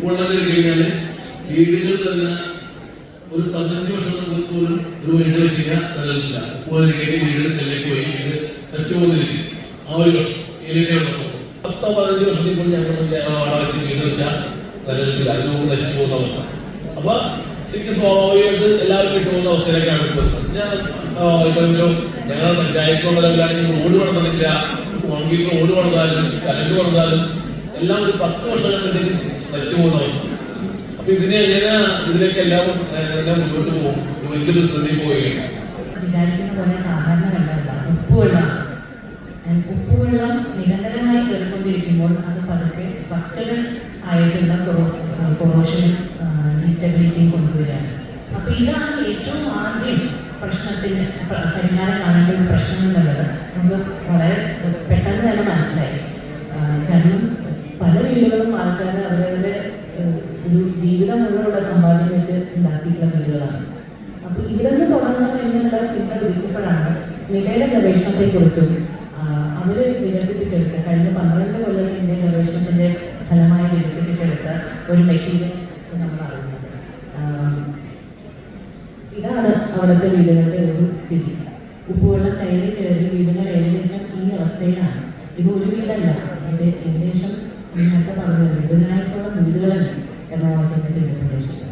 കയറി കഴിഞ്ഞാൽ വീടുകൾ തന്നെ ഒരു പതിനഞ്ച് വർഷം മുമ്പ് പോലും ഒരു വീട് വെച്ചില്ല നിലനിൽക്കില്ല ഉപ്പുവെള്ളം കയറി വീട് തെല്ലിപ്പോയി വീട് നശിച്ചു പോകുന്നില്ല ആ ഒരു വർഷം ഏലിയുടെ വെള്ളപ്പൊക്കം പത്തോ പതിനഞ്ച് വർഷത്തിൽ പോലും ഞങ്ങൾ അവിടെ വെച്ച് വീട് വെച്ചാൽ നിലനിൽക്കില്ല അതിന് മുമ്പ് നശിച്ചു പോകുന്ന അവസ്ഥ. അപ്പൊ ശരിക്കും സ്വാഭാവികമായിട്ട് എല്ലാവരും വിട്ടുപോകുന്ന അവസ്ഥയിലേക്കാണ് ഞാൻ ഇപ്പൊ ഒരു ഞങ്ങളുടെ പഞ്ചായത്തുള്ള ലെവലാണെങ്കിൽ റോഡ് പണിതില്ല കോൺക്രീറ്റ് റോഡ് പണിതാലും കരണ്ട് പണിതാലും എല്ലാം ഒരു പത്ത് വർഷം കഴിയുമ്പോഴത്തേക്കും നശിച്ചു പോകുന്ന അവസ്ഥ അപ്പൊ ഇതിനെ എങ്ങനെ ഇതിലേക്ക് എല്ലാം മുന്നോട്ട് പോകും? വലിയൊരു ശ്രദ്ധയിൽ പോവുകയാണ്. വിചാരിക്കുന്ന പോലെ സാധാരണ വെള്ളമല്ല. ഉപ്പുവെള്ളമാണ് And ഉപ്പുവെള്ളം നിരന്തരമായി കയറിക്കൊണ്ടിരിക്കുമ്പോൾ അത് പതുക്കെ സ്ട്രക്ചറൽ ആയിട്ടുള്ള കൊറോസ് കൊറോഷൻ ഡീസ്റ്റബിലിറ്റിയും കൊണ്ടുവരികയാണ് അപ്പോൾ ഇതാണ് ഏറ്റവും ആദ്യം പ്രശ്നത്തിന് പരിഹാരം കാണേണ്ട ഒരു പ്രശ്നം എന്നുള്ളത്. നമുക്ക് വളരെ പെട്ടെന്ന് തന്നെ മനസ്സിലായി ആ, കാരണം വീടുകളും ആൾക്കാർ അവരവരുടെ ഒരു ജീവിതം മുഴുവനുള്ള സമ്പാദ്യം വെച്ച് ഉണ്ടാക്കിയിട്ടുള്ള വീടുകളാണ് അപ്പോൾ ഇവിടെ നിന്ന് തുടങ്ങണം എന്നുള്ള ചിന്ത വിധിച്ചപ്പോഴാണ് സ്മിതയുടെ ഗവേഷണത്തെക്കുറിച്ചും അവർ വികസിപ്പിച്ചെടുത്ത കഴിഞ്ഞ പന്ത്രണ്ട് കൊല്ലത്തിന്റെ ഗവേഷണത്തിന്റെ ഫലമായി വികസിപ്പിച്ചെടുത്ത ഒരു മെറ്റീരിയൽ നമ്മൾ അറിയുന്നത്. ഇതാണ് അവിടുത്തെ വീടുകളുടെ ഒരു സ്ഥിതി. ഉപ്പുവെള്ളം കയറി കയറി വീടുകൾ ഏകദേശം ഈ അവസ്ഥയിലാണ്. ഇത് ഒരു വീടല്ല അത് ഏകദേശം നേരത്തെ പറഞ്ഞത് ഇരുപതിനായിരത്തോളം വീടുകളുണ്ട് എറണാകുളത്തിന്റെ തീരപ്രദേശത്ത്